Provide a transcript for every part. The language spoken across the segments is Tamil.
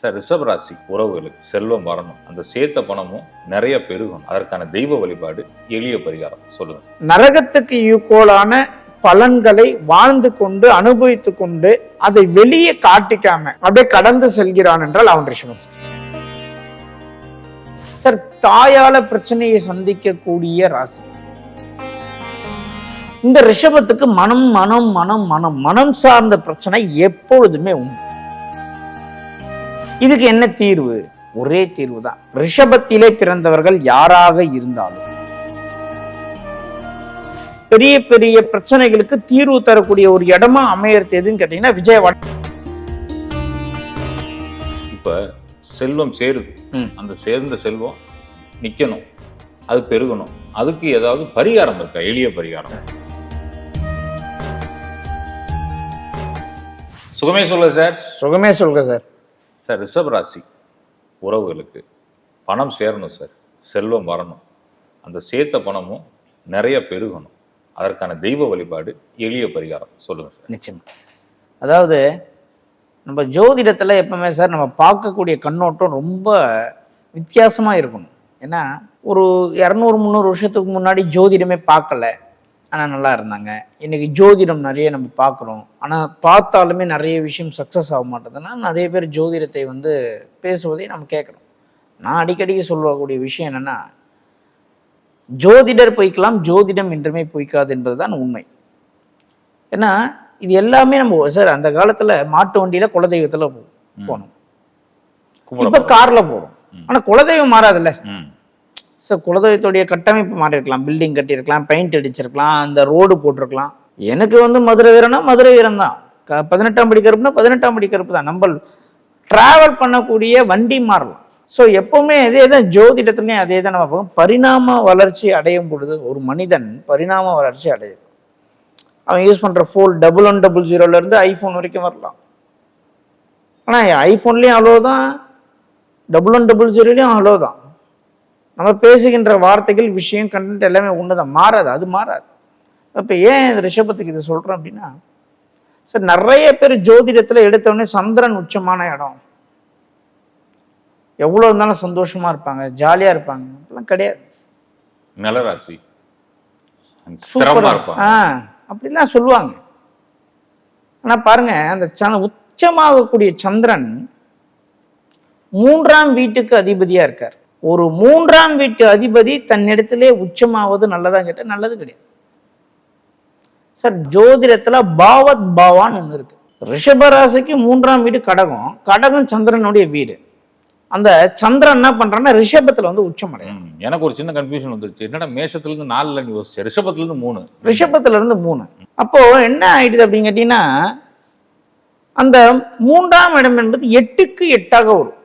சார் ரிஷபராசி உறவுகளுக்கு செல்வம் வரணும். அந்த சேர்த்த பணமும் நிறைய பெருகும். அதற்கான தெய்வ வழிபாடு எளிய பரிகாரம். சொல்லுங்க நரகத்துக்கு ஈக்குவலான பலன்களை வாழ்ந்து கொண்டு அனுபவித்து கொண்டு அதை வெளியே காட்டிக்காம அப்படியே கடந்து செல்கிறான் என்றால் அவன் ரிஷபம் சார் சார் தாயால பிரச்சனையை சந்திக்கக்கூடிய ராசி. இந்த ரிஷபத்துக்கு மனம் மனம் மனம் மனம் மனம் சார்ந்த பிரச்சனை எப்பொழுதுமே உண்டு. இதுக்கு என்ன தீர்வு? ஒரே தீர்வு தான் ரிஷபத்திலே பிறந்தவர்கள் யாராக இருந்தாலும். பெரிய பெரிய பிரச்சனைகளுக்கு தீர்வு தரக்கூடிய ஒரு இடமா அமையறது எதுன்னு கேட்டீங்கன்னா விஜயவாடா இப்ப செல்வம் சேருது. அந்த சேர்ந்த செல்வம் நிக்கணும். அது பெருகணும். அதுக்கு ஏதாவது பரிகாரம் இருக்கா? எளிய பரிகாரம். சுகமே சொல்ல சார். சுகமே சொல்லுங்க சார். சார் ரிஷபராசி உறவுகளுக்கு பணம் சேரணும் சார் செல்வம் வரணும். அந்த சேர்த்த பணமும் நிறைய பெருகணும். அதற்கான தெய்வ வழிபாடு எளிய பரிகாரம். சொல்லுங்கள் சார். நிச்சயமாக அதாவது நம்ம ஜோதிடத்தில் எப்பவுமே சார் நம்ம பார்க்கக்கூடிய கண்ணோட்டம் ரொம்ப வித்தியாசமாக இருக்கணும். ஏன்னா ஒரு இரநூறு முந்நூறு வருஷத்துக்கு முன்னாடி ஜோதிடமே பார்க்கல. ஆனா நல்லா இருந்தாங்க. இன்னைக்கு ஜோதிடம் நிறைய நம்ம பார்க்குறோம். ஆனா பார்த்தாலுமே நிறைய விஷயம் சக்ஸஸ் ஆக மாட்டேதுன்னா நிறைய பேர் ஜோதிடத்தை வந்து பேசுவதை நம்ம கேட்குறோம். நான் அடிக்கடிக்கு சொல்லக்கூடிய விஷயம் என்னன்னா ஜோதிடர் பொய்க்கலாம் ஜோதிடம் என்றுமே பொய்க்காது என்பதுதான் உண்மை. ஏன்னா இது எல்லாமே நம்ம சார் அந்த காலத்துல மாட்டு வண்டியில குலதெய்வத்துல போ- போனோம். இப்ப கார்ல போறோம். ஆனா குலதெய்வம் மாறாதுல்ல. ஸோ குலதெய்வத்துடைய கட்டமைப்பு மாறி இருக்கலாம் பில்டிங் கட்டியிருக்கலாம் பெயிண்ட் அடிச்சிருக்கலாம் அந்த ரோடு போட்டிருக்கலாம். எனக்கு வந்து மதுரை வீரனா மதுரை வீரன் தான் க- பதினெட்டாம் படி கருப்புனா பதினெட்டாம் படி கருப்பு தான் நம்ம ட்ராவல் பண்ணக்கூடிய வண்டி மாறலாம். ஸோ எப்பவுமே அதே தான் ஜோதிடத்துலையும் அதே தான் நம்ம பார்க்கணும் பரிணாம வளர்ச்சி அடையும் பொழுது ஒரு மனிதன் பரிணாம வளர்ச்சி அடையுது. அவன் யூஸ் பண்ணுற ஃபோன் டபுள் ஒன் டபுள் ஜீரோலேருந்து ஐஃபோன் வரைக்கும் வரலாம். ஆனால் ஐஃபோன்லேயும் அவ்வளோ தான் டபுள் ஒன் டபுள் ஜீரோலையும் அவ்வளோ தான் நம்ம பேசுகின்ற வார்த்தைகள் விஷயம் கண்டென்ட் எல்லாமே ஒண்ணுதான். மாறாது அது மாறாது. அப்ப ஏன் இந்த ரிஷபத்துக்கு இதை சொல்றேன் அப்படின்னா சார் நிறைய பேர் ஜோதிடத்துல எடுத்த உடனே சந்திரன் உச்சமான இடம். எவ்வளவு இருந்தாலும் சந்தோஷமா இருப்பாங்க ஜாலியா இருப்பாங்க. அப்படிலாம் கிடையாது. நிலராசி. ஆ அப்படிலாம் சொல்லுவாங்க. ஆனா பாருங்க அந்த ச உச்சமாகக்கூடிய சந்திரன் மூன்றாம் வீட்டுக்கு அதிபதியா இருக்கார். ஒரு மூன்றாம் வீட்டு அதிபதி தன்னிடத்திலே உச்சமாவது நல்லதா கேட்டா நல்லது கிடையாது. சார் ஜோதிடத்துல பாவத் பாவான்னு ஒண்ணு இருக்கு. ரிஷபராசிக்கு மூன்றாம் வீடு கடகம். கடகம் சந்திரனுடைய வீடு. அந்த சந்திரன் என்ன பண்றான்னா ரிஷபத்துல வந்து உச்சம் அடையும் எனக்கு ஒரு சின்ன கன்ஃபியூஷன் வந்துருச்சு. என்னடா மேஷத்துல இருந்து நாலுல நீ யோசிச்ச? ரிஷபத்துல இருந்து மூணு. ரிஷபத்துல இருந்து மூணு. அப்போ என்ன ஆயிடுது அப்படின்னு கேட்டீங்கன்னா அந்த மூன்றாம் இடம் என்பது எட்டுக்கு எட்டாக வரும்.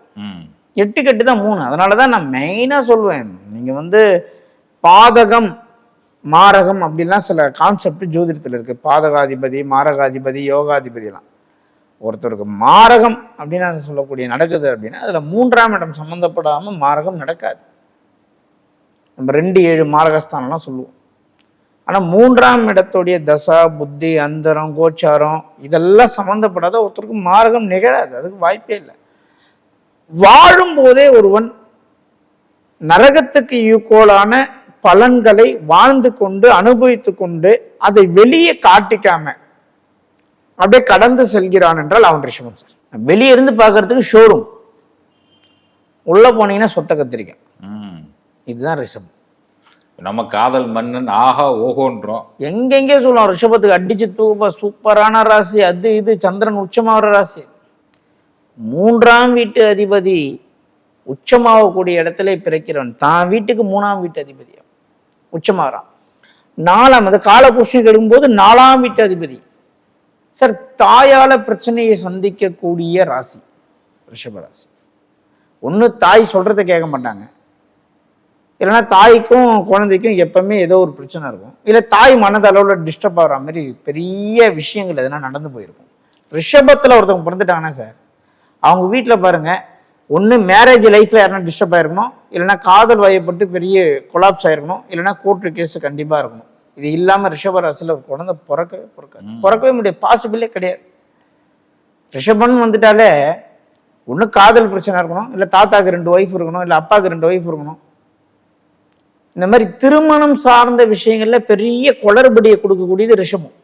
எட்டு கட்டு தான் மூணு. அதனால தான் நான் மெயினாக சொல்லுவேன் நீங்கள் வந்து பாதகம் மாரகம் அப்படிலாம் சில கான்செப்ட் ஜோதிடத்தில் இருக்குது பாதகாதிபதி மாரகாதிபதி யோகாதிபதிலாம். ஒருத்தருக்கு மாரகம் அப்படின்னு சொல்லக்கூடிய நடக்குது அப்படின்னா அதில் மூன்றாம் இடம் சம்மந்தப்படாமல் மாரகம் நடக்காது. நம்ம ரெண்டு ஏழு மாரகஸ்தானம்லாம் சொல்லுவோம். ஆனால் மூன்றாம் இடத்துடைய தசா புத்தி அந்தரம் கோச்சாரம் இதெல்லாம் சம்மந்தப்படாத ஒருத்தருக்கு மார்க்கம் நிகழாது. அதுக்கு வாய்ப்பே இல்லை. வாழும் போதே ஒருவன் நரகத்துக்கு ஈக்குவலான பலன்களை வாழ்ந்து கொண்டு அனுபவித்து கொண்டு அதை வெளியே காட்டிக்காம அப்படியே கடந்து செல்கிறான் என்றால் அவன் ரிஷபம் சார். வெளியே இருந்து பார்க்கறதுக்கு ஷோரூம் உள்ள போனீங்கன்னா சொத்த கத்திரிக்காய் ம். இதுதான் ரிஷபம். நம்ம காதல் மன்னன் ஆஹா ஓஹோன்றோம். எங்கெங்கே சொல்லுவோம் ரிஷபத்துக்கு அடிச்சு தூப்ப சூப்பரான ராசி அது இது சந்திரன் உச்சமாகிற ராசி. மூன்றாம் வீட்டு அதிபதி உச்சமாகக்கூடிய இடத்துல பிறக்கிறவன். தான் வீட்டுக்கு மூணாம் வீட்டு அதிபதி உச்சமாகறான். நாலாம் அது காலபுருஷன் கெடுக்கும்போது நாலாம் வீட்டு அதிபதி. சார் தாயால பிரச்சனையை சந்திக்கக்கூடிய ராசி ரிஷப ராசி. ஒன்று தாய் சொல்கிறத கேட்க மாட்டாங்க. இல்லைன்னா தாய்க்கும் குழந்தைக்கும் எப்பவுமே ஏதோ ஒரு பிரச்சனை இருக்கும். இல்லை தாய் மனதளவில் டிஸ்டர்ப் ஆகிற மாதிரி பெரிய விஷயங்கள் எதனா நடந்து போயிருக்கும். ரிஷபத்தில் ஒருத்தவங்க பிறந்துட்டாங்கன்னா சார் அவங்க வீட்டில் பாருங்க ஒன்று மேரேஜ் லைஃப்பில் யாருன்னா டிஸ்டர்ப் ஆயிருக்கணும் இல்லைன்னா காதல் வயப்பட்டு பெரிய கொலாப்ஸ் ஆயிருக்கணும் இல்லைன்னா கோர்ட்டு கேஸ் கண்டிப்பாக இருக்கணும். இது இல்லாமல் ரிஷப ராசியில் ஒரு குழந்தை பிறக்கவே பிறக்காது பிறக்கவே முடியாது. பாசிபிளே கிடையாது. ரிஷபன் வந்துட்டாலே ஒண்ணு காதல் பிரச்சனை இருக்கணும் இல்லை தாத்தாக்கு ரெண்டு ஒய்ஃப் இருக்கணும் இல்லை அப்பாவுக்கு ரெண்டு ஒய்ஃப் இருக்கணும். இந்த மாதிரி திருமணம் சார்ந்த விஷயங்கள்ல பெரிய குளறுபடியை கொடுக்கக்கூடியது ரிஷபம்.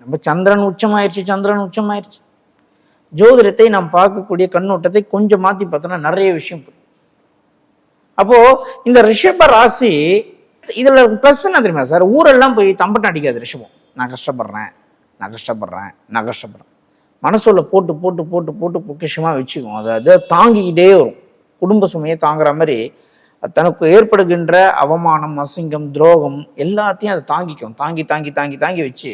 நம்ம சந்திரன் உச்சமாயிருச்சு சந்திரன் உச்சமாயிருச்சு. ஜோதிடத்தை நாம் பார்க்கக்கூடிய கண்ணோட்டத்தை கொஞ்சம் மாற்றி பார்த்தோம்னா நிறைய விஷயம் அப்போது அப்போ இந்த ரிஷப ராசி இதில் ப்ளஸ் என்ன தெரியுமா சார் ஊரெல்லாம் போய் தம்பட்டம் அடிக்காது ரிஷபம். நான் கஷ்டப்படுறேன் நான் கஷ்டப்படுறேன் நான் கஷ்டப்படுறேன். மனசுள்ள போட்டு போட்டு போட்டு போட்டு பொக்கிஷமாக வச்சுக்கும் அதாவது தாங்கிக்கிட்டே வரும். குடும்ப சுமையை தாங்குற மாதிரி தனக்கு ஏற்படுகின்ற அவமானம் அசிங்கம் துரோகம் எல்லாத்தையும் அதை தாங்கிக்கும். தாங்கி தாங்கி தாங்கி தாங்கி வச்சு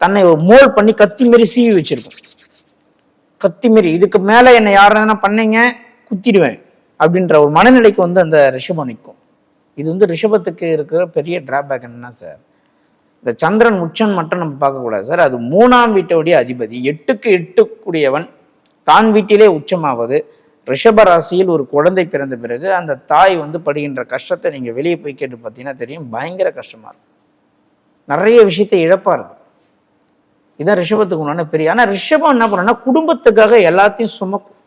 தன்னை ஒரு மோல் பண்ணி கத்தி மாரி சீவி வச்சிருக்கும். கத்தி மாரி இதுக்கு மேல என்னை யாரும் பண்ணீங்க குத்திடுவேன் அப்படின்ற ஒரு மனநிலைக்கு வந்து அந்த ரிஷபம் நிற்கும். இது வந்து ரிஷபத்துக்கு இருக்கிற பெரிய டிராபேக் என்னன்னா சார் இந்த சந்திரன் உச்சன் மட்டும் நம்ம பார்க்கக்கூடாது சார் அது மூணாம் வீட்டோடைய அதிபதி எட்டுக்கு எட்டு கூடியவன் தான் வீட்டிலே உச்சமாவது ரிஷப ராசியில் ஒரு குழந்தை பிறந்த பிறகு அந்த தாய் வந்து படுகின்ற கஷ்டத்தை நீங்கள் வெளியே போய் கேட்டு பார்த்தீங்கன்னா தெரியும் பயங்கர கஷ்டமாக இருக்கும். நிறைய விஷயத்தை இழப்பாக இருக்கும். இதான் ரிஷபத்துக்கு உண்டான பெரிய ஆனால் ரிஷபம் என்ன பண்ணுன்னா குடும்பத்துக்காக எல்லாத்தையும் சுமக்கும்.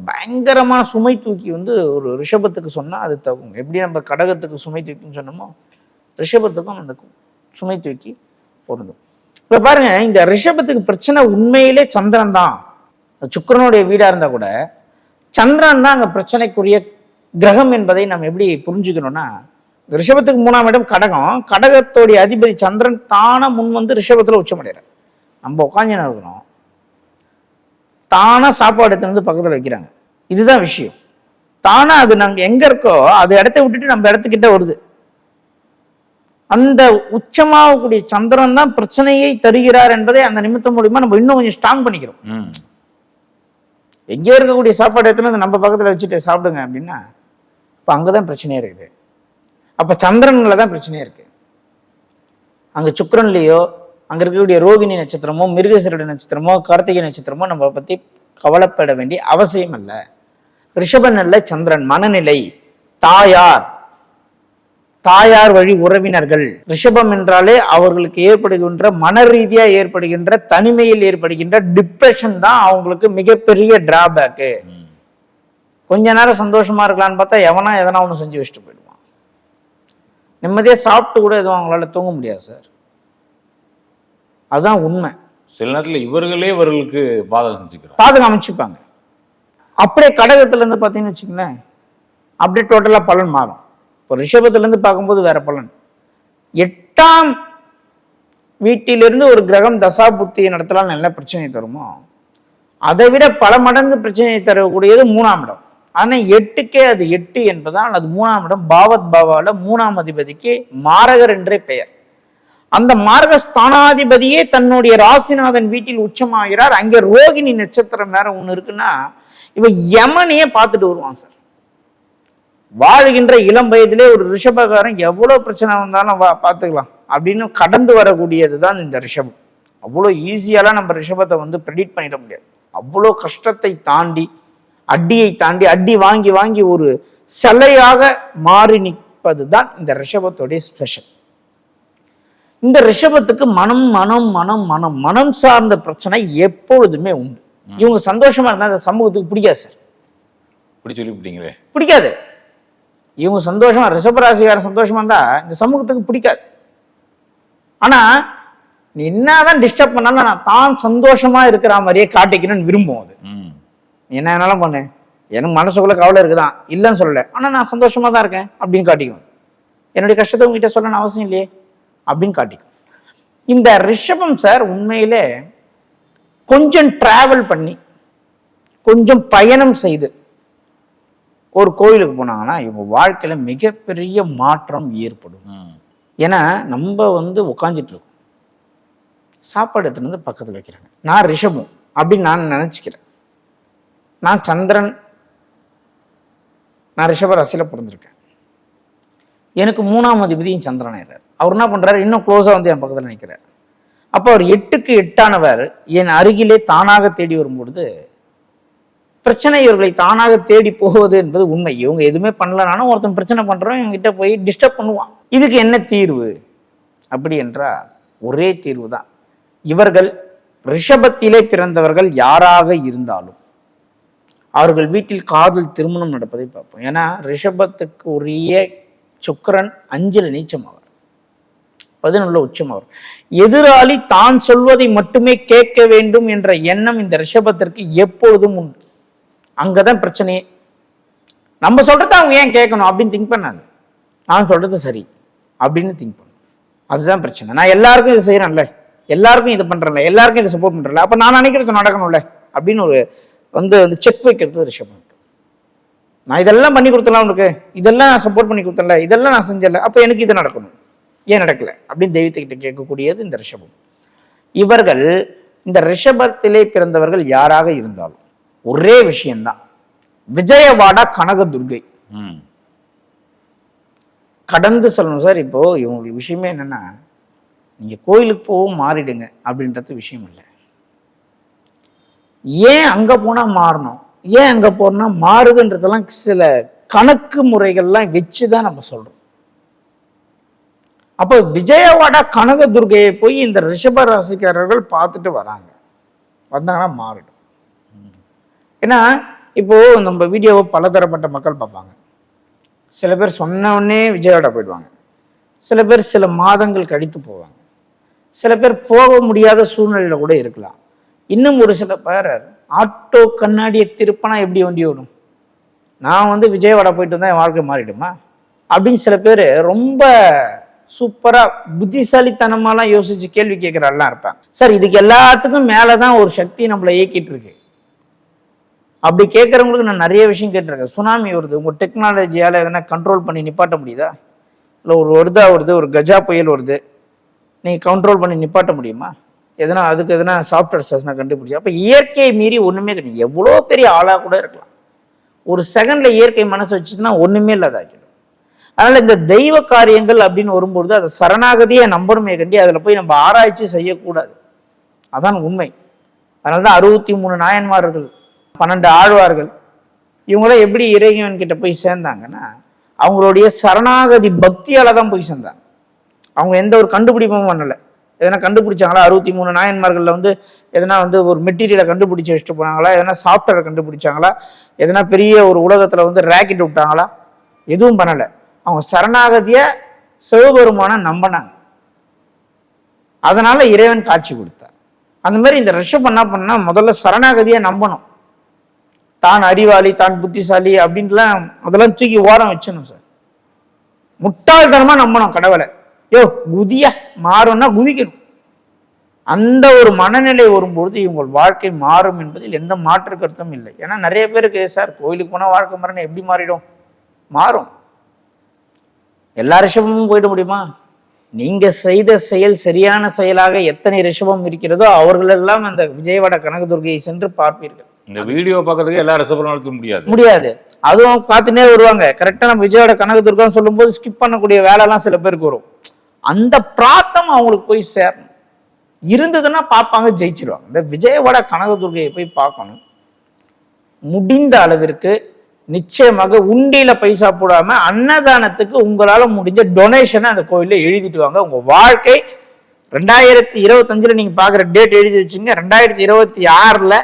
பயங்கரமான சுமை தூக்கி வந்து ஒரு ரிஷபத்துக்கு சொன்னால் அது தகும். எப்படி நம்ம கடகத்துக்கு சுமை தூக்கின்னு சொன்னோமோ ரிஷபத்துக்கும் அந்த சுமை தூக்கி பொருந்தும். இப்போ பாருங்க இந்த ரிஷபத்துக்கு பிரச்சனை உண்மையிலே சந்திரன் தான். சுக்கரனுடைய சுக்கிரனுடைய இருந்தால் கூட சந்திரன் தான் அங்கே பிரச்சனைக்குரிய கிரகம் என்பதை நம்ம எப்படி புரிஞ்சுக்கணும்னா ரிஷபத்துக்கு மூணாம் இடம் கடகம். கடகத்தோடைய அதிபதி சந்திரன் தானாக முன் வந்து ரிஷபத்தில் உச்சமடைகிறார் நம்ம உட்காந்துன்னு இருக்கணும் தானா சாப்பாடு எடுத்துட்டு வந்து பக்கத்துல வைக்கிறாங்க. இதுதான் விஷயம். தானா அது நாங்க எங்க இருக்கோ அது இடத்த விட்டுட்டு நம்ம இடத்துக்கிட்ட வருது. அந்த உச்சமாகக்கூடிய சந்திரன் தான் பிரச்சனையை தருகிறார் என்பதை அந்த நிமித்தம் மூலியமா நம்ம இன்னும் கொஞ்சம் ஸ்ட்ராங் பண்ணிக்கிறோம். எங்கே இருக்கக்கூடிய சாப்பாடு எடுத்துன்னு நம்ம பக்கத்துல வச்சுட்டு சாப்பிடுங்க அப்படின்னா இப்போ அங்கதான் பிரச்சனையே இருக்குது. அப்ப சந்திரன்ல தான் பிரச்சனையே இருக்கு. அங்க சுக்கிரன்லயோ அங்க இருக்கக்கூடிய ரோகிணி நட்சத்திரமோ மிருகசிரட நட்சத்திரமோ கார்த்திகை நட்சத்திரமோ நம்ம பத்தி கவலைப்பட வேண்டிய அவசியம் அல்ல ரிஷபன் அல்ல சந்திரன் மனநிலை தாயார் தாயார் வழி உறவினர்கள். ரிஷபம் என்றாலே அவர்களுக்கு ஏற்படுகின்ற மன ரீதியா ஏற்படுகின்ற தனிமையில் ஏற்படுகின்ற டிப்ரெஷன் தான் அவங்களுக்கு மிகப்பெரிய டிராபேக்கு கொஞ்ச நேரம் சந்தோஷமா இருக்கலாம்னு பார்த்தா எவனா எதனா ஒன்று செஞ்சு வச்சுட்டு போயிடுவான். நிம்மதியாக சாப்பிட்டு கூட எதுவும் அவங்களால தூங்க முடியாது சார். அதுதான் உண்மை. சில நேரத்துல இவர்களே இவர்களுக்கு பாதகம் பாதகம் அமைச்சுப்பாங்க. அப்படியே கடகத்துல இருந்து பார்த்தீங்கன்னு வச்சுங்களேன் அப்படியே டோட்டலா பலன் மாறும். இப்போ ரிஷபத்துல இருந்து பார்க்கும்போது வேற பலன். எட்டாம் வீட்டிலிருந்து ஒரு கிரகம் தசா புத்தியை நடத்தலாம் நல்ல பிரச்சனையை தருமோ அதை விட பல மடங்கு பிரச்சனையை தரக்கூடியது மூணாம் இடம். ஆனா எட்டுக்கே அது எட்டு என்பதால் அது மூணாம் இடம். பாவத் பாவால மூணாம் அதிபதிக்கு மாரகர் என்றே பெயர். அந்த மார்கஸ்தானாதிபதியே தன்னுடைய ராசிநாதன் வீட்டில் உச்சமாகிறார். அங்கே ரோகிணி நட்சத்திரம் வேற ஒன்று இருக்குன்னா இவன் யமனையே பார்த்துட்டு வருவான் சார். வாழுகின்ற இளம் வயதிலே ஒரு ரிஷபகாரன் எவ்வளவு பிரச்சனை வந்தாலும் வா பார்த்துக்கலாம். அப்படின்னு கடந்து வரக்கூடியது தான் இந்த ரிஷபம். அவ்வளோ ஈஸியாலாம் நம்ம ரிஷபத்தை வந்து ப்ரெடிக்ட் பண்ணிட முடியாது. அவ்வளோ கஷ்டத்தை தாண்டி அடியை தாண்டி அடி வாங்கி வாங்கி ஒரு சிலையாக மாறி நிற்பது தான் இந்த ரிஷபத்துடைய ஸ்பெஷல் இந்த ரிஷபத்துக்கு மனம் மனம் மனம் மனம் மனம் சார்ந்த பிரச்சனை எப்பொழுதுமே உண்டு. இவங்க சந்தோஷமா இருந்தா அந்த சமூகத்துக்கு பிடிக்காது சார். இப்படி சொல்லிவிட்டீங்களே பிடிக்காது. இவங்க சந்தோஷமா ரிஷபராசிக்காரன் சந்தோஷமா இருந்தா இந்த சமூகத்துக்கு பிடிக்காது. ஆனா நீ என்னதான் டிஸ்டர்ப் பண்ணாலும் நான் தான் சந்தோஷமா இருக்கிற மாதிரியே காட்டிக்கணும்னு விரும்பும் அது. என்ன வேணாலும் பண்ணு. எனக்கு மனசுக்குள்ள கவலை இருக்குதான். இல்லைன்னு சொல்லல. ஆனா நான் சந்தோஷமா தான் இருக்கேன் அப்படின்னு காட்டிக்கும் என்னுடைய கஷ்டத்தை உங்ககிட்ட சொல்லணும் அவசியம் இல்லையே. அப்படின்னு காட்டிக்கும். இந்த ரிஷபம் சார் உண்மையிலே கொஞ்சம் டிராவல் பண்ணி கொஞ்சம் பயணம் செய்து ஒரு கோயிலுக்கு போனாங்கன்னா இவங்க வாழ்க்கையில மிகப்பெரிய மாற்றம் ஏற்படும். ஏன்னா நம்ம வந்து உட்காந்துட்டு இருக்கோம். சாப்பாடு எடுத்துட்டு வந்து பக்கத்தில் வைக்கிறாங்க. நான் ரிஷபம் அப்படின்னு நான் நினச்சிக்கிறேன். நான் சந்திரன் நான் ரிஷப ராசியில பிறந்திருக்கேன். எனக்கு மூணாம் அதிபதியும் சந்திரன் அவர் என்ன பண்ணுறாரு இன்னும் க்ளோஸாக வந்து என் பக்கத்தில் நிற்கிறார் அப்போ அவர் எட்டுக்கு எட்டானவர் என் அருகிலே தானாக தேடி வரும்பொழுது பிரச்சனை இவர்களை தானாக தேடி போவது என்பது உண்மை. இவங்க எதுவுமே பண்ணலனாலும் ஒருத்தன் பிரச்சனை பண்ணுறோம் இவங்ககிட்ட போய் டிஸ்டர்ப் பண்ணுவான். இதுக்கு என்ன தீர்வு? அப்படி என்றால் ஒரே தீர்வு தான் இவர்கள் ரிஷபத்திலே பிறந்தவர்கள் யாராக இருந்தாலும் அவர்கள் வீட்டில் காதல் திருமணம் நடப்பதை பார்ப்போம். ஏன்னா ரிஷபத்துக்கு உரிய சுக்கரன் அஞ்சில் நீச்சம் அவர் பதினொன்றுல உச்சம் அவர் எதிராளி தான் சொல்வதை மட்டுமே கேட்க வேண்டும் என்ற எண்ணம் இந்த ரிஷபத்திற்கு எப்பொழுதும் உண்டு. அங்கதான் பிரச்சனையே. நம்ம சொல்றத அவங்க ஏன் கேட்கணும் அப்படின்னு திங்க் பண்ணாது நான் சொல்றது சரி அப்படின்னு திங்க் பண்ணும். அதுதான் பிரச்சனை. நான் எல்லாருக்கும் இது செய்யறேன்ல எல்லாருக்கும் இது பண்றேன்ல. எல்லாருக்கும் இதை சப்போர்ட் பண்றேன்ல. அப்ப நான் நினைக்கிறது நடக்கணும்ல அப்படின்னு ஒரு வந்து வந்து செக் வைக்கிறது ரிஷபம். நான் இதெல்லாம் பண்ணி கொடுத்தலாம் உனக்கு? இதெல்லாம் நான் சப்போர்ட் பண்ணி கொடுத்தல இதெல்லாம் நான் செஞ்சல அப்போ எனக்கு இது நடக்கணும். ஏன் நடக்கல? அப்படின்னு தெய்வத்துக்கிட்ட கேட்கக்கூடியது இந்த ரிஷபம். இவர்கள் இந்த ரிஷபத்திலே பிறந்தவர்கள் யாராக இருந்தாலும் ஒரே விஷயம்தான். விஜயவாடா கனகதுர்கை. ம். கடந்து சொல்லணும் சார் இப்போ இவங்களுக்கு விஷயமே என்னன்னா நீங்க கோயிலுக்கு போகவும் மாறிடுங்க அப்படின்றது விஷயம் இல்லை. ஏன் அங்க போனா மாறணும்? ஏன் அங்க போறோம்னா மாறுதுன்றதெல்லாம் சில கணக்கு முறைகள்லாம் வச்சு தான் நம்ம சொல்றோம். அப்போ விஜயவாடா கனக துர்கையை போய் இந்த ரிஷப ராசிக்காரர்கள் பார்த்துட்டு வராங்க. வந்தாங்கன்னா மாறிடும். ஏன்னா இப்போ நம்ம வீடியோவை பலதரப்பட்ட மக்கள் பார்ப்பாங்க. சில பேர் சொன்ன உடனே விஜயவாடா போயிடுவாங்க. சில பேர் சில மாதங்கள் கழித்து போவாங்க. சில பேர் போக முடியாத சூழ்நிலையில கூட இருக்கலாம். இன்னும் ஒரு சில பேர் ஆட்டோ கண்ணாடியை திருப்பினா எப்படி வண்டி ஓடும்? நான் வந்து விஜயவாடா போயிட்டு வந்தால் என் வாழ்க்கை மாறிடுமா? அப்படின்னு சில பேர் ரொம்ப சூப்பராக புத்திசாலித்தனமாலாம் யோசிச்சு கேள்வி கேட்கிறாள்லாம் இருப்பாங்க. சார் இதுக்கு எல்லாத்துக்கும் மேலே தான் ஒரு சக்தி நம்மளை இயக்கிட்டு இருக்கு அப்படி கேட்குறவங்களுக்கு நான் நிறைய விஷயம் கேட்டிருக்கேன். சுனாமி வருது. உங்கள் டெக்னாலஜியால் எதனா கண்ட்ரோல் பண்ணி நிப்பாட்ட முடியுதா? இல்லை ஒரு வருதா வருது? ஒரு கஜா புயல் வருது. நீங்கள் கண்ட்ரோல் பண்ணி நிப்பாட்ட முடியுமா? எதனா அதுக்கு எதனா சாஃப்ட்வேர் எதனா கண்டுபிடிச்சி அப்போ இயற்கையை மீறி ஒன்றுமே கிடையாது. எவ்வளோ பெரிய ஆளாக கூட இருக்கலாம். ஒரு செகண்டில் இயற்கை மனசு வச்சுன்னா ஒன்றுமே இல்லாதாக்கிடும். அதனால் இந்த தெய்வ காரியங்கள் அப்படின்னு வரும்பொழுது அதை சரணாகதியை நம்பணுமே கண்டி அதில் போய் நம்ம ஆராய்ச்சி செய்யக்கூடாது. அதான் உண்மை. அதனால தான் அறுபத்தி மூணு நாயன்மார்கள் பன்னெண்டு ஆழ்வார்கள் இவங்களாம் எப்படி இறைவன் கிட்ட போய் சேர்ந்தாங்கன்னா அவங்களுடைய சரணாகதி பக்தியால் தான் போய் சேர்ந்தாங்க. அவங்க எந்த ஒரு கண்டுபிடிப்பும் பண்ணலை. எதனா கண்டுபிடிச்சாங்களா? அறுபத்தி மூணு நாயன்மார்களில் வந்து எதனா வந்து ஒரு மெட்டீரியலை கண்டுபிடிச்சு வச்சுட்டு போனாங்களா? எதனா சாஃப்ட்வேரை கண்டுபிடிச்சாங்களா? எதனா பெரிய ஒரு உலகத்தில் வந்து ராக்கெட் விட்டாங்களா? எதுவும் பண்ணலை. அவங்க சரணாகதியை சிவபெருமான நம்பினாங்க. அதனால இறைவன் காட்சி கொடுத்தார். அந்த மாதிரி இந்த ரிஷப் என்ன பண்ணா முதல்ல சரணாகதியை நம்பணும். தான் அறிவாளி தான் புத்திசாலி அப்படின்ட்டுலாம் அதெல்லாம் தூக்கி ஓரம் வச்சணும் சார். முட்டாள்தனமாக நம்பணும் கடவுளை. யோ குதியா மாறும்னா குதிக்கணும். அந்த ஒரு மனநிலை வரும்பொழுது இவங்கள் வாழ்க்கை மாறும் என்பதில் எந்த மாற்று கருத்தும் இல்லை. ஏன்னா நிறைய பேருக்கு சார் கோயிலுக்கு போனால் வாழ்க்கை மாறணும் எப்படி மாறிடும்? மாறும். எல்லா ரிஷபமும் போயிட முடியுமா? நீங்க செய்த செயல் சரியான செயலாக எத்தனை ரிஷபம் இருக்கிறதோ அவர்களெல்லாம் அந்த விஜயவாட கனகதுர்கையை சென்று பார்ப்பீர்கள். இந்த வீடியோ பார்க்கறதுக்கு எல்லா ரசபலம் நடத்த முடியாது. முடியாது. அதுவும் பார்த்துட்டே வருவாங்க. கரெக்டா நம்ம விஜயோட கனகதுர்கம் சொல்லும்போது ஸ்கிப் பண்ணக்கூடிய வேலைலாம் சில பேருக்கு வரும். அந்த பிராத்தம் அவங்களுக்கு போய் சேரணும். இருந்ததுன்னா பார்ப்பாங்க ஜெயிச்சிருவாங்க. இந்த விஜயவாட கனகதுர்கையை போய் பார்க்கணும். முடிந்த அளவிற்கு நிச்சயமாக உண்டியில பைசா போடாம அன்னதானத்துக்கு உங்களால முடிஞ்ச டொனேஷனை அந்த கோயில்ல எழுதிட்டு வாங்க. உங்க வாழ்க்கை ரெண்டாயிரத்தி இருபத்தஞ்சுல நீங்க பாக்குற டேட் எழுதி வச்சுங்க. ரெண்டாயிரத்தி இருபத்தி ஆறுல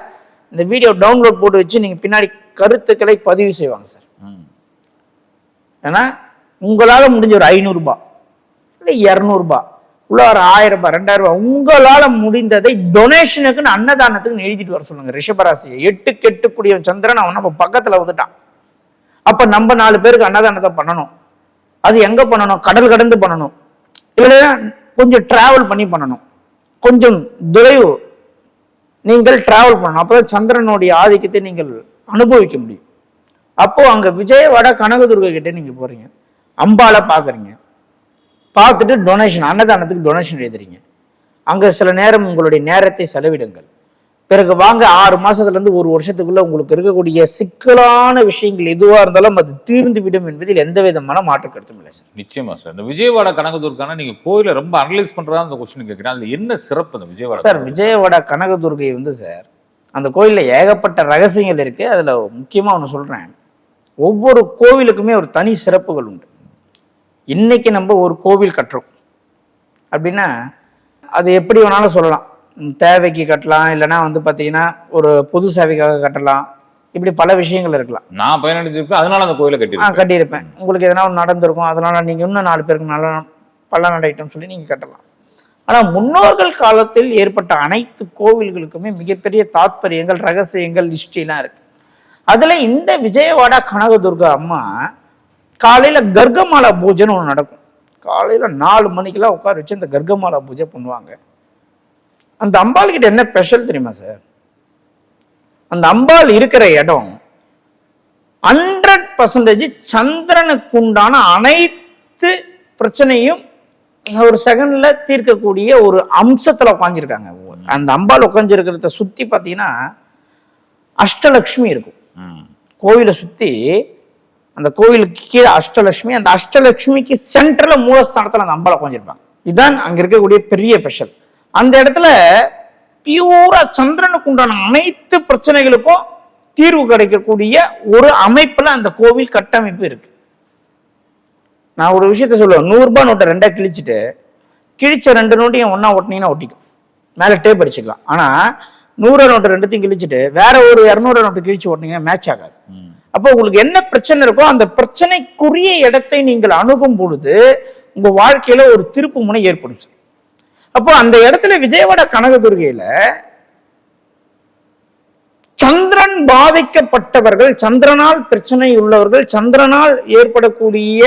இந்த வீடியோ டவுன்லோட் போட்டு வச்சு நீங்க பின்னாடி கருத்துக்களை பதிவு செய்வாங்க சார். ஏன்னா உங்களால முடிஞ்ச ஒரு ஐநூறுரூபா இல்லை இரநூறுபா. உள்ள ஒரு ஆயிரம் ரூபாய் ரெண்டாயிரம் ரூபாய். உங்களால முடிந்ததை டொனேஷனுக்குன்னு அன்னதானத்துக்கு எழுதிட்டு வர சொல்லுங்க. ரிஷபராசியை. எட்டு கெட்டுக்கூடிய சந்திரன் அவன் நம்ம பக்கத்துல வந்துட்டான். அப்ப நம்ம நாலு பேருக்கு அன்னதானத்தை பண்ணணும். அது எங்க பண்ணணும்? கடல் கடந்து பண்ணணும். இல்லையா கொஞ்சம் டிராவல் பண்ணி பண்ணணும். கொஞ்சம் தொலைவு நீங்கள் டிராவல் பண்ணணும். அப்பதான் சந்திரனுடைய ஆதிக்கத்தை நீங்கள் அனுபவிக்க முடியும். அப்போ அங்க விஜயவாடா கனகதுர்கை கிட்ட நீங்க போறீங்க. அம்பால பாக்குறீங்க. பார்த்துட்டு டொனேஷன் அன்னதானத்துக்கு டொனேஷன் எழுதுறீங்க. அங்க சில நேரம் உங்களுடைய நேரத்தை செலவிடுங்கள். பிறகு வாங்க ஆறு மாசத்துல இருந்து ஒரு வருஷத்துக்குள்ள உங்களுக்கு இருக்கக்கூடிய சிக்கலான விஷயங்கள் எதுவா இருந்தாலும் அது தீர்ந்து விடும் என்பதில் எந்த விதமான மாற்று கருத்தும் இல்லை சார். நிச்சயமா சார். இந்த விஜயவாடா கனகதுர்கான நீங்க கோயிலை ரொம்ப அனலைஸ் பண்றதா அந்த கொஸ்டின் கேட்கிறேன். அதுல என்ன சிறப்பு அந்த விஜயவாடா சார் விஜயவாடா கனகதுர்கை வந்து சார் அந்த கோயில்ல ஏகப்பட்ட ரகசியங்கள் இருக்கு. அதுல முக்கியமா ஒன்று சொல்றேன். ஒவ்வொரு கோவிலுக்குமே ஒரு தனி சிறப்புகள் உண்டு. இன்னைக்கு நம்ம ஒரு கோவில் கட்டுறோம். அப்படின்னா அது எப்படி வேணாலும் சொல்லலாம். தேவைக்கு கட்டலாம் இல்லைன்னா வந்து பார்த்தீங்கன்னா ஒரு பொது சேவைக்காக கட்டலாம். இப்படி பல விஷயங்கள் இருக்கலாம். நான் பயனடைஞ்சிருப்பேன் அதனால அந்த கோயிலை ஆ கட்டியிருக்கேன் கட்டியிருப்பேன். உங்களுக்கு எதனா ஒன்று நடந்திருக்கும் அதனால நீங்க இன்னும் நாலு பேருக்கு நல்ல பலன் அடையட்டும் சொல்லி நீங்க கட்டலாம். ஆனா முன்னோர்கள் காலத்தில் ஏற்பட்ட அனைத்து கோவில்களுக்குமே மிகப்பெரிய தாத்பரியங்கள் ரகசியங்கள் ஹிஸ்டரிலாம் இருக்கு. அதுல இந்த விஜயவாடா கனகதுர்கா அம்மா காலையில கர்க்கமாலா பூஜைன்னு ஒன்று நடக்கும். காலையில நாலு மணிக்கெல்லாம் உட்கார வச்சு இந்த கர்க்கமாலா பூஜை பண்ணுவாங்க. அந்த அம்பாள் கிட்ட என்ன ஸ்பெஷல் தெரியுமா சார் அந்த அம்பாள் இருக்கிற இடம் ஹண்ட்ரட் பர்சன்டேஜ் சந்திரனுக்கு உண்டான அனைத்து பிரச்சனையும் ஒரு செகண்ட்ல தீர்க்கக்கூடிய ஒரு அம்சத்துல உட்காந்துருக்காங்க அந்த அம்பாள் உட்காந்துருக்கிறத சுத்தி பார்த்தீங்கன்னா அஷ்டலக்ஷ்மி இருக்கும். கோவிலை சுத்தி அந்த கோவிலுக்கு கீழே அஷ்டலட்சுமி அந்த அஷ்டலட்சுமிக்கு சென்டரில் மூலஸ்தானத்தில் அந்த அம்பளை கொஞ்சிருப்பாங்க இதுதான் அங்கே இருக்கக்கூடிய பெரிய ஸ்பெஷல் அந்த இடத்துல பியூரா சந்திரனுக்கு உண்டான அனைத்து பிரச்சனைகளுக்கும் தீர்வு கிடைக்கக்கூடிய ஒரு அமைப்பில் அந்த கோவில் கட்டமைப்பு இருக்கு. நான் ஒரு விஷயத்த சொல்லுவேன். நூறுரூபா நோட்டை ரெண்டா கிழிச்சிட்டு கிழிச்ச ரெண்டு நோட்டையும் ஒன்றா ஒட்டினீங்கன்னா ஒட்டிக்கும். மேலே டேப் அடிச்சுக்கலாம். ஆனால் நூறு நோட்டு ரெண்டுத்தையும் கிழிச்சிட்டு வேற ஒரு இரநூறு நோட்டு கிழிச்சு ஓட்டினீங்கன்னா மேட்ச் ஆகாது. அப்போ உங்களுக்கு என்ன பிரச்சனை இருக்கோ அந்த பிரச்சனைக்குரிய இடத்தை நீங்கள் அணுகும் பொழுது உங்க வாழ்க்கையில ஒரு திருப்பு முனை ஏற்படும் சார். அப்போ அந்த இடத்துல விஜயவாடா கனகதுர்கையில சந்திரன் பாதிக்கப்பட்டவர்கள் சந்திரனால் பிரச்சனை உள்ளவர்கள் சந்திரனால் ஏற்படக்கூடிய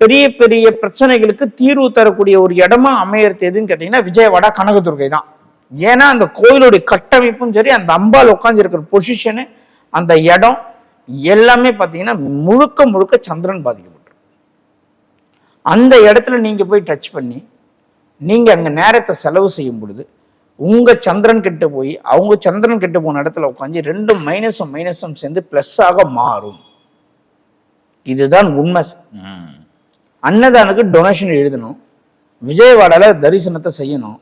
பெரிய பெரிய பிரச்சனைகளுக்கு தீர்வு தரக்கூடிய ஒரு இடமா அமையறது எதுன்னு கேட்டீங்கன்னா விஜயவாடா கனகதுர்கை தான். ஏன்னா அந்த கோயிலுடைய கட்டமைப்பும் சரி அந்த அம்பாள் உட்காந்துருக்கிற பொசிஷனு அந்த இடம் எல்லாமே பார்த்தீங்கன்னா முழுக்க முழுக்க சந்திரன் பாதிக்கப்பட்டிருக்கு. அந்த இடத்துல நீங்க போய் டச் பண்ணி நீங்க அங்க நேரத்தை செலவு செய்யும் பொழுது உங்க சந்திரன் கிட்ட போய் அவங்க சந்திரன் கிட்ட போன இடத்துல உட்காந்து ரெண்டும் மைனஸும் மைனஸும் சேர்ந்து பிளஸ் ஆக மாறும். இதுதான் உண்மை. அன்னதானுக்கு டொனேஷன் எழுதணும். விஜயவாடால தரிசனத்தை செய்யணும்.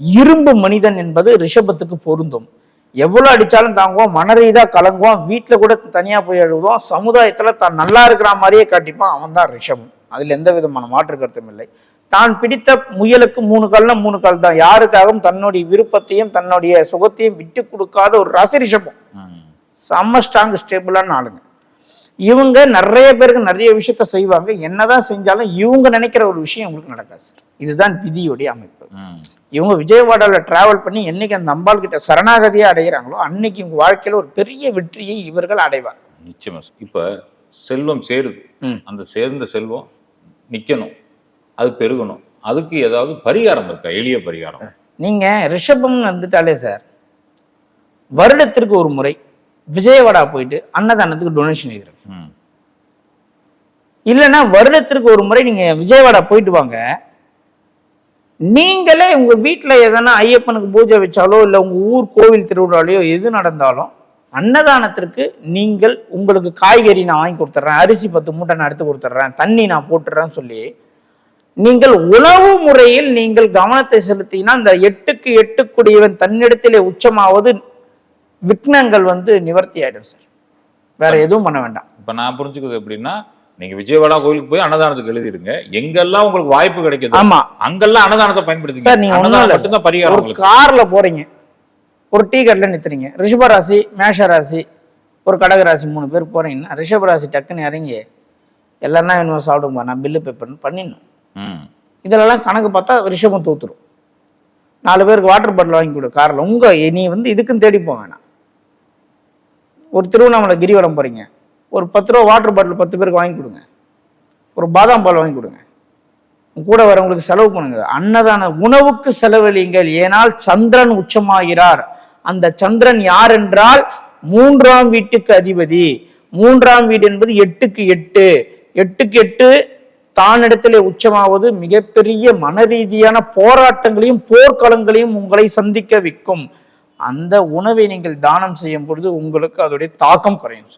இரும்பு மனிதன் என்பது ரிஷபத்துக்கு பொருந்தும். எவ்வளவு அடிச்சாலும் தாங்குவோம் மனரீதா கலங்குவான் வீட்டுல கூட தனியா போய் எழுதுவான் சமுதாயத்துல தான் நல்லா இருக்கிற மாதிரியே காட்டிப்பான் அவன் தான் ரிஷபம். அதுல எந்த விதமான மாற்று கருத்தும் இல்லை. தான் பிடித்த முயலுக்கு மூணு கால்னா மூணு கால் தான். யாருக்காகவும் தன்னுடைய விருப்பத்தையும் தன்னுடைய சுகத்தையும் விட்டு கொடுக்காத ஒரு ராசி ரிஷபம். செம்ம ஸ்ட்ராங் ஸ்டேபிளான ஆளுங்க. இவங்க நிறைய பேருக்கு நிறைய விஷயத்த செய்வாங்க. என்னதான் செஞ்சாலும் இவங்க நினைக்கிற ஒரு விஷயம் உங்களுக்கு நடக்காது. இதுதான் விதியுடைய அமைப்பு. இவங்க விஜயவாடால டிராவல் பண்ணி என்னைக்கு அந்த அம்பாள் கிட்ட சரணாகதியை அடைகிறாங்களோ அன்னைக்கு இவங்க வாழ்க்கையில ஒரு பெரிய வெற்றியை இவர்கள் அடைவார். நிச்சயமா. இப்ப செல்வம் சேருது. அந்த சேர்ந்த செல்வம் நிக்கணும். அது பெருகணும். அதுக்கு ஏதாவது பரிகாரம் இருக்கா? எளிய பரிகாரம். நீங்க ரிஷபம்னு வந்துட்டாலே சார் வருடத்திற்கு ஒரு முறை விஜயவாடா போயிட்டு அன்னதானத்துக்கு டொனேஷன் எழுதுறேன். இல்லைன்னா வருடத்திற்கு ஒரு முறை நீங்க விஜயவாடா போயிட்டு வாங்க. நீங்களே உங்க வீட்டில் எதனா ஐயப்பனுக்கு பூஜை வச்சாலோ இல்லை உங்க ஊர் கோவில் திருவிழாலையோ எது நடந்தாலும் அன்னதானத்திற்கு நீங்கள் உங்களுக்கு காய்கறி நான் வாங்கி கொடுத்துட்றேன் அரிசி பத்து மூட்டை நான் எடுத்து கொடுத்துட்றேன் தண்ணி நான் போட்டுடுறேன்னு சொல்லி நீங்கள் உணவு முறையில் நீங்கள் கவனத்தை செலுத்தினா அந்த எட்டுக்கு எட்டுக்குடியவன் தன்னிடத்திலே உச்சமாவது விக்னங்கள் வந்து நிவர்த்தி ஆயிடும் சார். வேற எதுவும் பண்ண வேண்டாம். இப்ப நான் புரிஞ்சுக்கிறது எப்படின்னா நீங்க விஜயவாடா கோயிலுக்கு போய் அன்னதானத்துக்கு எழுதிருங்க எங்கெல்லாம் உங்களுக்கு வாய்ப்பு கிடைக்குது ஆமா. அங்கெல்லாம் அன்னதானத்தை பயன்படுத்தி சார் நீங்க மட்டும்தான். பரிகாரம் ஒரு கார்ல போறீங்க. ஒரு டீ கடையில் நிறுத்துறீங்க ரிஷப ராசி மேஷ ராசி ஒரு கடக ராசி மூணு பேர் போறீங்கன்னா ரிஷப ராசி டக்குன்னு இறங்கி எல்லாரும் வேணுமா சாப்பிடுங்க நான் பில்லு பே பண்ணி பண்ணிடணும். இதிலெல்லாம் கணக்கு பார்த்தா ரிஷபம் தூத்துரும். நாலு பேருக்கு வாட்டர் பாட்டில் வாங்கி கொடு காரில். உங்க நீ வந்து இதுக்கும் தேடி போக வேணாம். ஒரு திருவண்ணாமலை கிரிவலம் போறீங்க. ஒரு பத்து ரூபா வாட்டர் பாட்டில் பத்து பேருக்கு வாங்கி கொடுங்க. ஒரு பாதாம் பால் வாங்கி கொடுங்க. உங்க கூட வரவங்களுக்கு செலவு பண்ணுங்க. அன்னதான உணவுக்கு செலவழியுங்கள். ஏனால் சந்திரன் உச்சமாகிறார். அந்த சந்திரன் யார் என்றால் மூன்றாம் வீட்டுக்கு அதிபதி. மூன்றாம் வீடு என்பது எட்டுக்கு எட்டு. எட்டுக்கு எட்டு தானிடத்திலே உச்சமாவது மிகப்பெரிய மனரீதியான போராட்டங்களையும் போர்க்களங்களையும் உங்களை சந்திக்க வைக்கும். அந்த உணவை நீங்கள் தானம் செய்யும் பொழுது உங்களுக்கு அதோடைய தாக்கம் குறையும்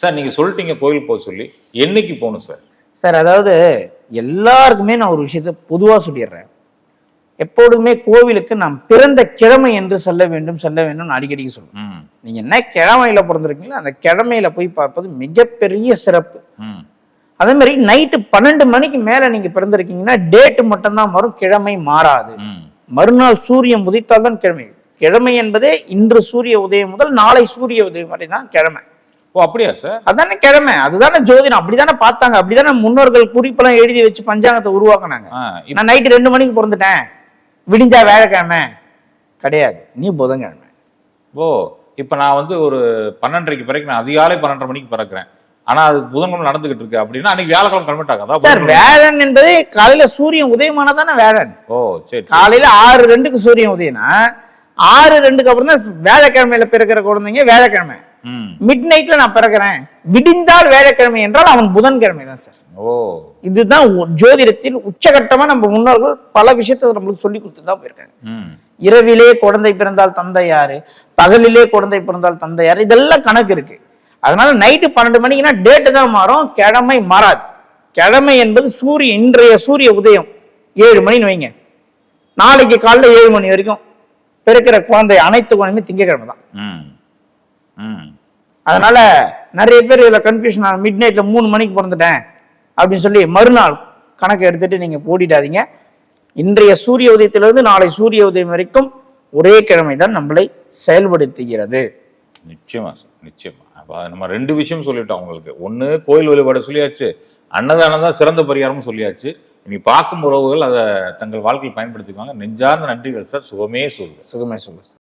சார். சார் நீங்க சொல்லிட்டீங்க கோயில் போக சொல்லி என்னைக்கு போகணும் சார் சார் அதாவது எல்லாருக்குமே நான் ஒரு விஷயத்தை பொதுவாக சொல்லிடுறேன் எப்பொழுதுமே கோவிலுக்கு நாம் பிறந்த கிழமை என்று செல்ல வேண்டும் செல்ல வேண்டும் நான் அடிக்கடிக்கு சொல்லுவேன் ம். நீங்க என்ன கிழமையில பிறந்திருக்கீங்களோ அந்த கிழமையில போய் பார்ப்பது மிகப்பெரிய சிறப்பு. அதே மாதிரி நைட்டு பன்னெண்டு மணிக்கு மேல நீங்க பிறந்திருக்கீங்கன்னா டேட் மட்டும்தான் வரும் கிழமை மாறாது. மறுநாள் சூரியன் உதித்தால் தான் கிழமை கிழமை என்பதே இன்று சூரிய உதயம் முதல் நாளை சூரிய உதயம் வரை தான் கிழமை ஓ அப்படியா சார் அதானே கிழமை. அதுதானே ஜோதிடம். அப்படிதானே பார்த்தாங்க. அப்படிதானே முன்னோர்கள் குறிப்பெல்லாம் எழுதி வச்சு பஞ்சாங்கத்தை உருவாக்குனாங்க. நான் நைட்டு ரெண்டு மணிக்கு பிறந்துட்டேன். விடிஞ்சா வேலைக்கிழமை. கிடையாது. நீ புதன்கிழமை. ஓ இப்ப நான் வந்து ஒரு பன்னெண்டரைக்கு பிறகு நான் அதிகாலை பன்னெண்டரை மணிக்கு பிறக்கிறேன். ஆனா அது புதன்கிழமை நடந்துகிட்டு இருக்கு அப்படின்னா அன்னைக்கு வியாழக்கிழமை கிளம்பிட்டாங்க. அதான் சார். வேழன் என்பதே காலையில சூரியன் உதயமானதானே வேழன்? ஓ சரி. காலையில ஆறு ரெண்டுக்கு சூரியன் உதயம்னா ஆறு ரெண்டுக்கு அப்புறம் தான் வேலைக்கிழமையில பிறக்கிற குழந்தைங்க வேலைக்கிழமை. மிட் நைட்ல நான் பிறக்கிறேன். விடிந்தால் வேலைக்கிழமை என்றால் அவன் புதன்கிழமை தான் சார். ஓ. இதுதான் ஜோதிடத்தில் உச்சகட்டமா நம்ம முன்னோர்கள் பல விஷயத்தை நம்மளுக்கு சொல்லி கொடுத்து தான் போயிருக்காங்க இரவிலே குழந்தை பிறந்தால் தந்தை யாரு? பகலிலே குழந்தை பிறந்தால் தந்தை யாரு? இதெல்லாம் கணக்கு இருக்கு. அதனால நைட்டு பன்னெண்டு மணிக்குன்னா டேட்டு தான் மாறும். கிழமை மாறாது. கிழமை என்பது சூரிய இன்றைய சூரிய உதயம். ஏழு மணின்னு வைங்க. நாளைக்கு காலைல ஏழு மணி வரைக்கும் பிறக்கிற குழந்தை அனைத்து குழந்தையுமே திங்கக்கிழமை தான் ம். ம். அதனால நிறைய பேர் இதுல கன்ஃபியூஷன் ஆகும் மிட் நைட்ல மூணு மணிக்கு பிறந்துட்டேன் அப்படின்னு சொல்லி மறுநாள் கணக்கு எடுத்துட்டு நீங்க போடிடாதீங்க இன்றைய சூரிய உதயத்திலிருந்து நாளை சூரிய உதயம் வரைக்கும் ஒரே கிழமை தான் நம்மளை செயல்படுத்துகிறது. நிச்சயமா சார் நிச்சயமா. அப்ப நம்ம ரெண்டு விஷயம் சொல்லிட்டோம் உங்களுக்கு. ஒண்ணு கோயில் வழிபாடு சொல்லியாச்சு. அன்னதானம் தான் சிறந்த பரிகாரம்னு சொல்லியாச்சு. இனி பார்க்கும் உறவுகள் அதை தங்கள் வாழ்க்கையில் பயன்படுத்திக்குவாங்க. நெஞ்சார்ந்த நன்றிகள் சார். சுகமே சொல்லுங்க சுகமே சொல்லுங்க